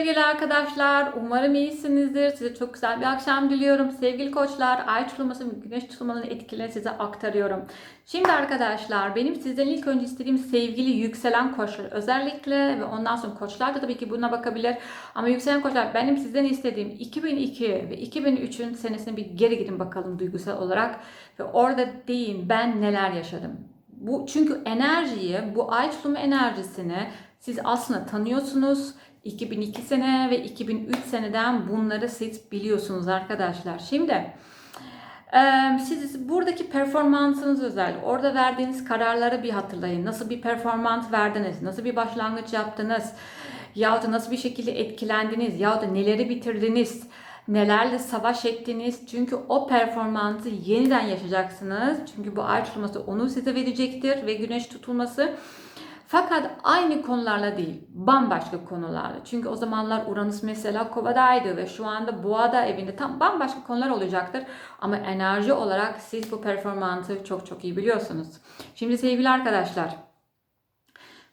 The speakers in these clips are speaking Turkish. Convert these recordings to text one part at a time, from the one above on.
sevgili arkadaşlar. Umarım iyisinizdir. Size çok güzel bir akşam diliyorum. Sevgili koçlar, ay tutulması ve güneş tutulmanın etkilerini size aktarıyorum. Şimdi arkadaşlar benim sizden ilk önce istediğim sevgili yükselen koçlar özellikle ve ondan sonra koçlar da tabii ki buna bakabilir. Ama yükselen koçlar benim sizden istediğim 2002 ve 2003'ün senesine bir geri gidin bakalım duygusal olarak. Ve orada deyin ben neler yaşadım. Bu çünkü enerjiyi, bu ay tutulma enerjisini siz aslında tanıyorsunuz. 2002 sene ve 2003 seneden bunları siz biliyorsunuz arkadaşlar. Şimdi siz buradaki performansınız özel. Orada verdiğiniz kararları bir hatırlayın. Nasıl bir performans verdiniz? Nasıl bir başlangıç yaptınız? Ya da nasıl bir şekilde etkilendiniz? Ya da neleri bitirdiniz? Nelerle savaş ettiniz? Çünkü o performansı yeniden yaşayacaksınız. Çünkü bu ay tutulması onu size verecektir ve güneş tutulması fakat aynı konularla değil, bambaşka konularla. Çünkü o zamanlar Uranüs mesela kovadaydı ve şu anda boğada evinde tam bambaşka konular olacaktır. Ama enerji olarak siz bu performansı çok çok iyi biliyorsunuz. Şimdi sevgili arkadaşlar,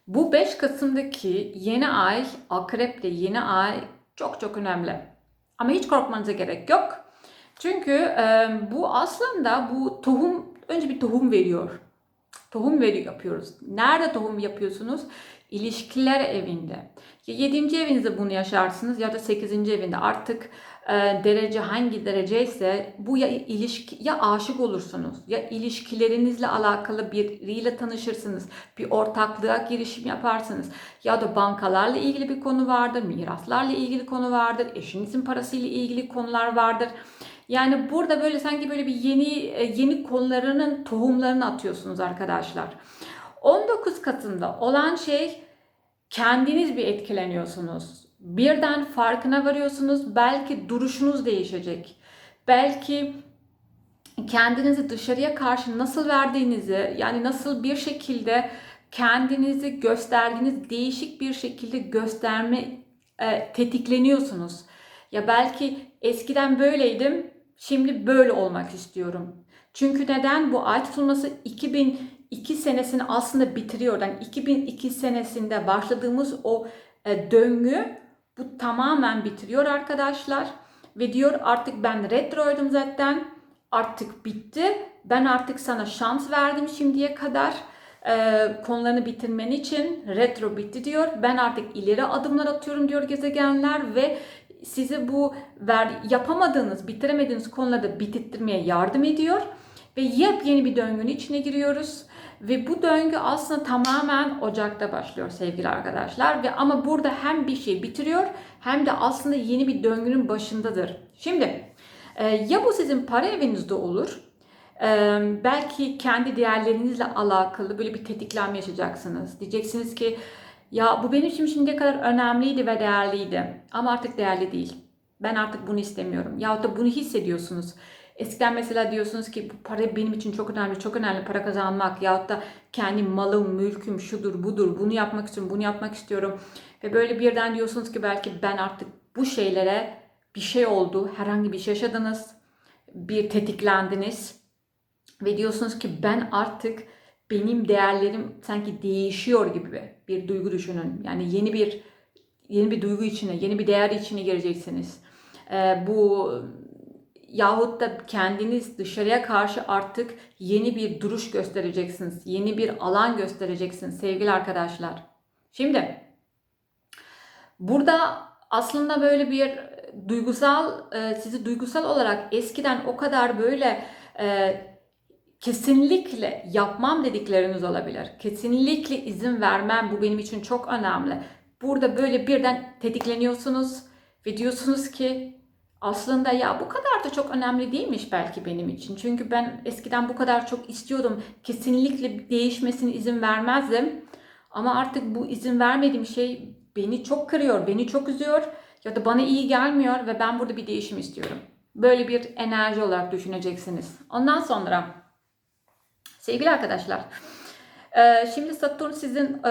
bu 5 Kasım'daki yeni ay, Akrep'te yeni ay çok çok önemli. Ama hiç korkmanıza gerek yok. Çünkü e, bu aslında bu tohum, önce bir tohum veriyor tohum veri yapıyoruz. Nerede tohum yapıyorsunuz? İlişkiler evinde. Ya 7. evinizde bunu yaşarsınız ya da 8. evinde artık e, derece hangi derece ise bu ya ilişki ya aşık olursunuz ya ilişkilerinizle alakalı biriyle tanışırsınız. Bir ortaklığa girişim yaparsınız. Ya da bankalarla ilgili bir konu vardır, miraslarla ilgili konu vardır, eşinizin parasıyla ilgili konular vardır. Yani burada böyle sanki böyle bir yeni e, yeni konularının tohumlarını atıyorsunuz arkadaşlar. 19 katında olan şey kendiniz bir etkileniyorsunuz. Birden farkına varıyorsunuz. Belki duruşunuz değişecek. Belki kendinizi dışarıya karşı nasıl verdiğinizi yani nasıl bir şekilde kendinizi gösterdiğiniz değişik bir şekilde gösterme e, tetikleniyorsunuz. Ya belki eskiden böyleydim Şimdi böyle olmak istiyorum. Çünkü neden? Bu ay tutulması 2002 senesini aslında bitiriyor. Yani 2002 senesinde başladığımız o e, döngü bu tamamen bitiriyor arkadaşlar. Ve diyor artık ben retroydum zaten. Artık bitti. Ben artık sana şans verdim şimdiye kadar e, konularını bitirmen için retro bitti diyor. Ben artık ileri adımlar atıyorum diyor gezegenler ve size bu ver, yapamadığınız, bitiremediğiniz konularda bitirtmeye yardım ediyor. Ve yepyeni bir döngünün içine giriyoruz. Ve bu döngü aslında tamamen Ocak'ta başlıyor sevgili arkadaşlar. Ve ama burada hem bir şey bitiriyor hem de aslında yeni bir döngünün başındadır. Şimdi e, ya bu sizin para evinizde olur. E, belki kendi değerlerinizle alakalı böyle bir tetiklenme yaşayacaksınız. Diyeceksiniz ki ya bu benim için şimdiye kadar önemliydi ve değerliydi. Ama artık değerli değil. Ben artık bunu istemiyorum. Yahut da bunu hissediyorsunuz. Eskiden mesela diyorsunuz ki bu para benim için çok önemli, çok önemli para kazanmak yahut da kendi malım, mülküm, şudur, budur, bunu yapmak istiyorum, bunu yapmak istiyorum. Ve böyle birden diyorsunuz ki belki ben artık bu şeylere bir şey oldu, herhangi bir şey yaşadınız, bir tetiklendiniz ve diyorsunuz ki ben artık benim değerlerim sanki değişiyor gibi bir duygu düşünün. Yani yeni bir yeni bir duygu içine, yeni bir değer içine gireceksiniz. Ee, bu yahut da kendiniz dışarıya karşı artık yeni bir duruş göstereceksiniz. Yeni bir alan göstereceksiniz sevgili arkadaşlar. Şimdi burada aslında böyle bir duygusal e, sizi duygusal olarak eskiden o kadar böyle e, kesinlikle yapmam dedikleriniz olabilir. Kesinlikle izin vermem bu benim için çok önemli. Burada böyle birden tetikleniyorsunuz ve diyorsunuz ki aslında ya bu kadar da çok önemli değilmiş belki benim için. Çünkü ben eskiden bu kadar çok istiyordum. Kesinlikle değişmesine izin vermezdim. Ama artık bu izin vermediğim şey beni çok kırıyor, beni çok üzüyor ya da bana iyi gelmiyor ve ben burada bir değişim istiyorum. Böyle bir enerji olarak düşüneceksiniz. Ondan sonra Sevgili arkadaşlar, e, şimdi Satürn sizin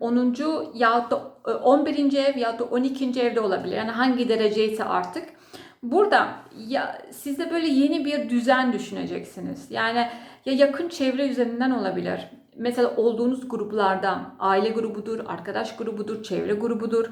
10. E, ya da 11. E, ev ya da 12. evde olabilir. Yani hangi dereceyse artık. Burada ya sizde böyle yeni bir düzen düşüneceksiniz. Yani ya yakın çevre üzerinden olabilir. Mesela olduğunuz gruplardan, aile grubudur, arkadaş grubudur, çevre grubudur.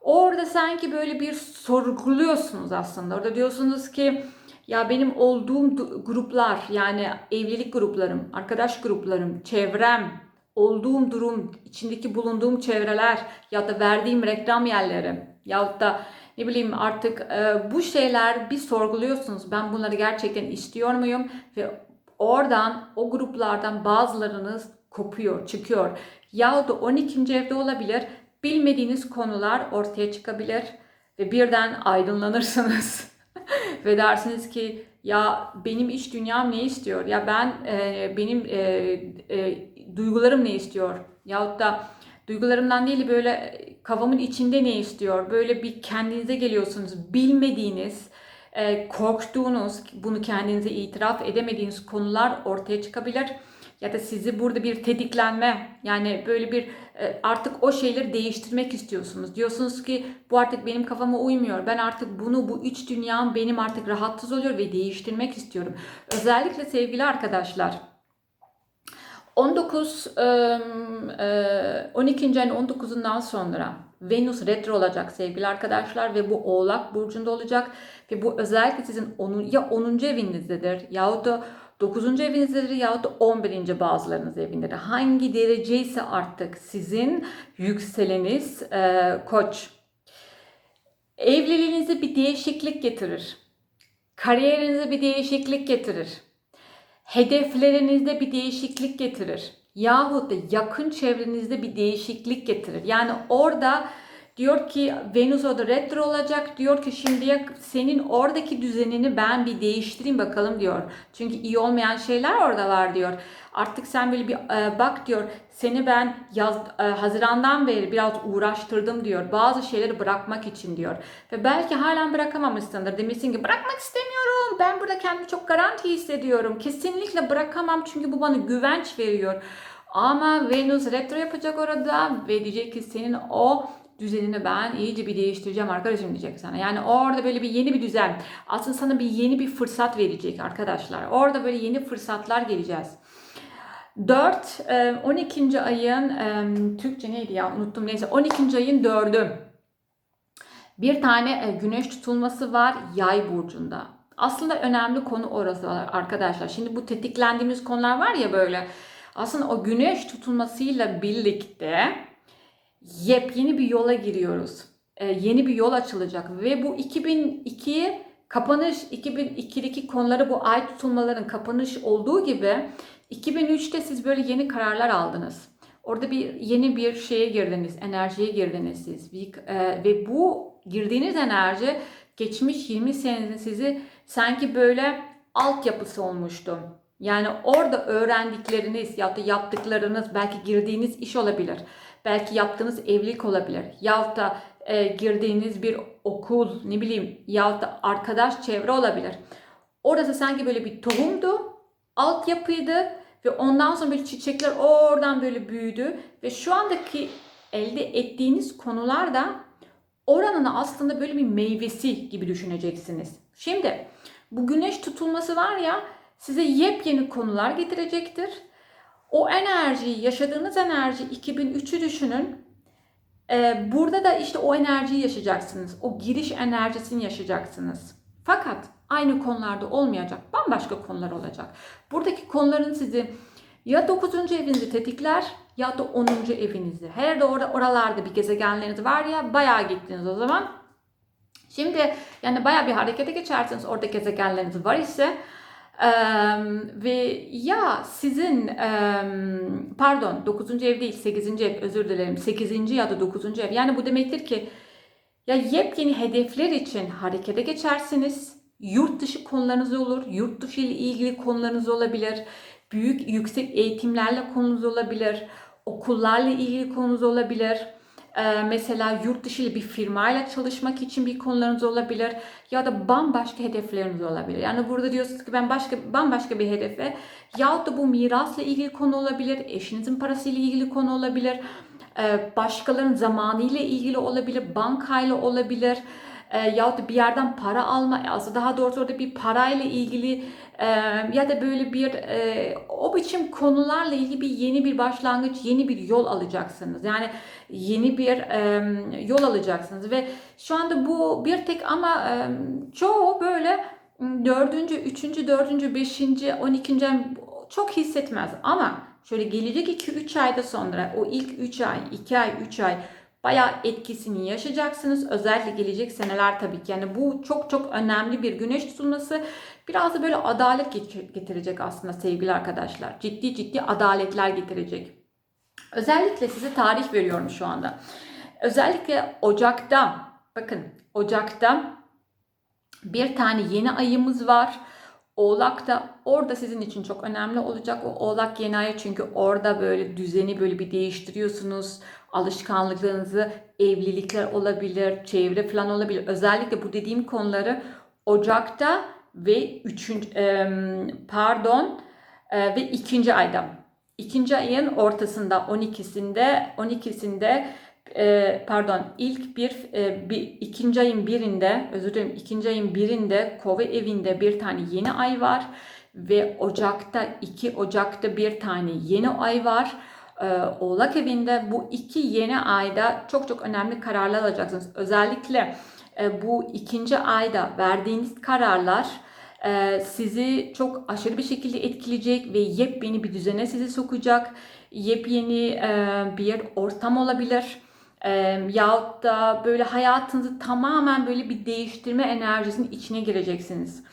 Orada sanki böyle bir sorguluyorsunuz aslında. Orada diyorsunuz ki ya benim olduğum du- gruplar yani evlilik gruplarım, arkadaş gruplarım, çevrem, olduğum durum, içindeki bulunduğum çevreler ya da verdiğim reklam yerleri ya da ne bileyim artık e, bu şeyler bir sorguluyorsunuz. Ben bunları gerçekten istiyor muyum? Ve oradan o gruplardan bazılarınız kopuyor, çıkıyor. Ya da 12. evde olabilir. Bilmediğiniz konular ortaya çıkabilir ve birden aydınlanırsınız. ve dersiniz ki ya benim iç dünyam ne istiyor? Ya ben e, benim e, e, duygularım ne istiyor? Yahut da duygularımdan değil böyle kafamın içinde ne istiyor? Böyle bir kendinize geliyorsunuz. Bilmediğiniz, e, korktuğunuz, bunu kendinize itiraf edemediğiniz konular ortaya çıkabilir. Ya da sizi burada bir tetiklenme yani böyle bir e, artık o şeyleri değiştirmek istiyorsunuz. Diyorsunuz ki bu artık benim kafama uymuyor. Ben artık bunu bu iç dünyam benim artık rahatsız oluyor ve değiştirmek istiyorum. Özellikle sevgili arkadaşlar 19 e, e, 12. ayın 19'undan sonra Venüs retro olacak sevgili arkadaşlar ve bu Oğlak burcunda olacak ve bu özellikle sizin 10, ya 10. evinizdedir yahut da 9. evinizdedir yahut da 11. bazılarınız evindedir. Hangi derece ise artık sizin yükseleniz e, koç. Evliliğinize bir değişiklik getirir. Kariyerinize bir değişiklik getirir. Hedeflerinizde bir değişiklik getirir. Yahut da yakın çevrenizde bir değişiklik getirir. Yani orada diyor ki Venüs orada retro olacak. Diyor ki şimdiye senin oradaki düzenini ben bir değiştireyim bakalım diyor. Çünkü iyi olmayan şeyler orada var diyor. Artık sen böyle bir e, bak diyor. Seni ben yaz e, Haziran'dan beri biraz uğraştırdım diyor. Bazı şeyleri bırakmak için diyor. Ve belki halen bırakamamışsındır. Demişsin ki bırakmak istemiyorum. Ben burada kendimi çok garanti hissediyorum. Kesinlikle bırakamam çünkü bu bana güvenç veriyor. Ama Venüs retro yapacak orada ve diyecek ki senin o düzenini ben iyice bir değiştireceğim arkadaşım diyecek sana. Yani orada böyle bir yeni bir düzen. Aslında sana bir yeni bir fırsat verecek arkadaşlar. Orada böyle yeni fırsatlar geleceğiz. 4, 12. ayın, e, Türkçe neydi ya unuttum neyse 12. ayın 4'ü. Bir tane e, güneş tutulması var yay burcunda. Aslında önemli konu orası arkadaşlar. Şimdi bu tetiklendiğimiz konular var ya böyle. Aslında o güneş tutulmasıyla birlikte yepyeni bir yola giriyoruz. E, yeni bir yol açılacak ve bu 2002 kapanış 2002'deki konuları bu ay tutulmaların kapanış olduğu gibi 2003'te siz böyle yeni kararlar aldınız. Orada bir yeni bir şeye girdiniz, enerjiye girdiniz siz. Bir, e, ve bu girdiğiniz enerji geçmiş 20 senenin sizi sanki böyle altyapısı olmuştu. Yani orada öğrendikleriniz ya da yaptıklarınız belki girdiğiniz iş olabilir. Belki yaptığınız evlilik olabilir. Yahut da e, girdiğiniz bir okul ne bileyim yahut da arkadaş çevre olabilir. Orası sanki böyle bir tohumdu, altyapıydı ve ondan sonra böyle çiçekler oradan böyle büyüdü ve şu andaki elde ettiğiniz konular da oranın aslında böyle bir meyvesi gibi düşüneceksiniz. Şimdi bu güneş tutulması var ya size yepyeni konular getirecektir. O enerjiyi, yaşadığınız enerji 2003'ü düşünün. Ee, burada da işte o enerjiyi yaşayacaksınız. O giriş enerjisini yaşayacaksınız. Fakat aynı konularda olmayacak. Bambaşka konular olacak. Buradaki konuların sizi ya 9. evinizi tetikler ya da 10. evinizi. Her de orada oralarda bir gezegenleriniz var ya bayağı gittiniz o zaman. Şimdi yani bayağı bir harekete geçersiniz orada gezegenleriniz var ise ve ya sizin pardon 9. ev değil 8. ev özür dilerim 8. ya da 9. ev yani bu demektir ki ya yepyeni hedefler için harekete geçersiniz. Yurt dışı konularınız olur. Yurt dışı ile ilgili konularınız olabilir. Büyük yüksek eğitimlerle konunuz olabilir. Okullarla ilgili konunuz olabilir. Ee, mesela yurt dışı ile bir firmayla çalışmak için bir konularınız olabilir ya da bambaşka hedefleriniz olabilir. Yani burada diyorsunuz ki ben başka bambaşka bir hedefe yahut da bu mirasla ilgili konu olabilir, eşinizin parasıyla ilgili konu olabilir, ee, başkalarının zamanıyla ilgili olabilir, bankayla olabilir. E, yahut da bir yerden para alma, aslında daha doğrusu orada bir parayla ilgili e, ya da böyle bir e, o biçim konularla ilgili bir yeni bir başlangıç, yeni bir yol alacaksınız. Yani yeni bir e, yol alacaksınız ve şu anda bu bir tek ama çoğu böyle dördüncü, üçüncü, dördüncü, beşinci, on ikinci çok hissetmez ama şöyle gelecek 2-3 ayda sonra o ilk 3 ay, 2 ay, 3 ay bayağı etkisini yaşayacaksınız. Özellikle gelecek seneler tabii ki. Yani bu çok çok önemli bir güneş tutulması. Biraz da böyle adalet getirecek aslında sevgili arkadaşlar. Ciddi ciddi adaletler getirecek. Özellikle size tarih veriyorum şu anda. Özellikle Ocak'ta, bakın Ocak'ta bir tane yeni ayımız var. Oğlak da orada sizin için çok önemli olacak. O Oğlak yeni ayı çünkü orada böyle düzeni böyle bir değiştiriyorsunuz. Alışkanlıklarınızı, evlilikler olabilir, çevre falan olabilir. Özellikle bu dediğim konuları Ocak'ta ve üçüncü, pardon ve ikinci ayda. İkinci ayın ortasında 12'sinde 12'sinde e, pardon ilk bir, e, bir ikinci ayın birinde özür dilerim ikinci ayın birinde kova evinde bir tane yeni ay var ve Ocak'ta 2 Ocak'ta bir tane yeni ay var. E, Oğlak evinde bu iki yeni ayda çok çok önemli kararlar alacaksınız. Özellikle e, bu ikinci ayda verdiğiniz kararlar e, sizi çok aşırı bir şekilde etkileyecek ve yepyeni bir düzene sizi sokacak. Yepyeni e, bir ortam olabilir e, yahut da böyle hayatınızı tamamen böyle bir değiştirme enerjisinin içine gireceksiniz.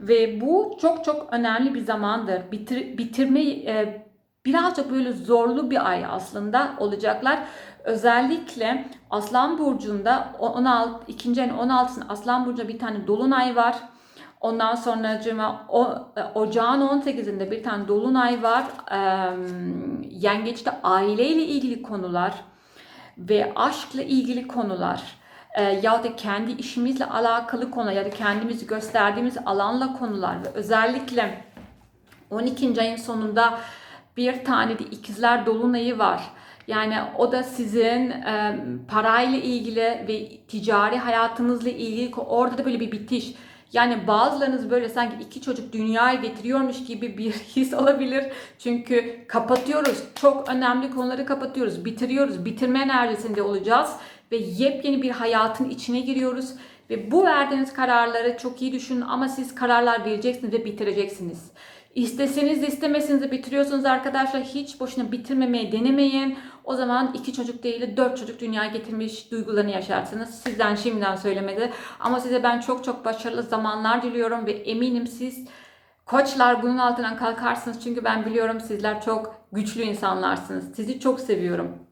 Ve bu çok çok önemli bir zamandır. Bitir, bitirme e, birazcık böyle zorlu bir ay aslında olacaklar. Özellikle Aslan Burcu'nda 16, ikinci ayın 16'sında Aslan Burcu'nda bir tane dolunay var. Ondan sonra o, e, ocağın 18'inde bir tane dolunay var. Ee, yengeçte aileyle ilgili konular ve aşkla ilgili konular e, ya da kendi işimizle alakalı konular ya da kendimizi gösterdiğimiz alanla konular ve özellikle 12. ayın sonunda bir tane de ikizler dolunayı var. Yani o da sizin e, parayla ilgili ve ticari hayatınızla ilgili orada da böyle bir bitiş yani bazılarınız böyle sanki iki çocuk dünyaya getiriyormuş gibi bir his olabilir. Çünkü kapatıyoruz. Çok önemli konuları kapatıyoruz. Bitiriyoruz. Bitirme enerjisinde olacağız. Ve yepyeni bir hayatın içine giriyoruz. Ve bu verdiğiniz kararları çok iyi düşünün ama siz kararlar vereceksiniz ve bitireceksiniz. İsteseniz de istemeseniz de bitiriyorsunuz arkadaşlar. Hiç boşuna bitirmemeye denemeyin. O zaman iki çocuk değil de dört çocuk dünyaya getirmiş duygularını yaşarsınız. Sizden şimdiden söylemedi. Ama size ben çok çok başarılı zamanlar diliyorum ve eminim siz koçlar bunun altından kalkarsınız. Çünkü ben biliyorum sizler çok güçlü insanlarsınız. Sizi çok seviyorum.